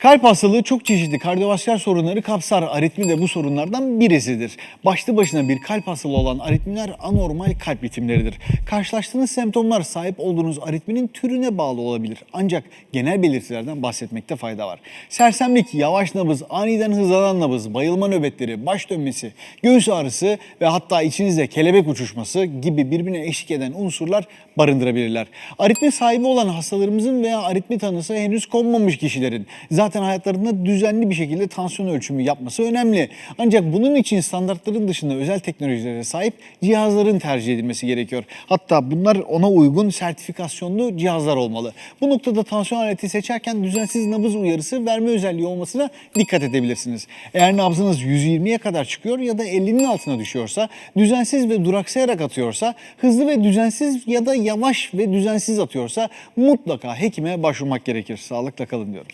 Kalp hastalığı çok çeşitli kardiyovasküler sorunları kapsar. Aritmi de bu sorunlardan birisidir. Başlı başına bir kalp hastalığı olan aritmiler anormal kalp ritimleridir. Karşılaştığınız semptomlar sahip olduğunuz aritminin türüne bağlı olabilir. Ancak genel belirtilerden bahsetmekte fayda var. Sersemlik, yavaş nabız, aniden hızlanan nabız, bayılma nöbetleri, baş dönmesi, göğüs ağrısı ve hatta içinizde kelebek uçuşması gibi birbirine eşlik eden unsurlar barındırabilirler. Aritmi sahibi olan hastalarımızın veya aritmi tanısı henüz konmamış kişilerin zaten hayatlarında düzenli bir şekilde tansiyon ölçümü yapması önemli. Ancak bunun için standartların dışında özel teknolojilere sahip cihazların tercih edilmesi gerekiyor. Hatta bunlar ona uygun sertifikasyonlu cihazlar olmalı. Bu noktada tansiyon aleti seçerken düzensiz nabız uyarısı verme özelliği olmasına dikkat edebilirsiniz. Eğer nabzınız 120'ye kadar çıkıyor ya da 50'nin altına düşüyorsa, düzensiz ve duraksayarak atıyorsa, hızlı ve düzensiz ya da yavaş ve düzensiz atıyorsa mutlaka hekime başvurmak gerekir. Sağlıkla kalın diyorum.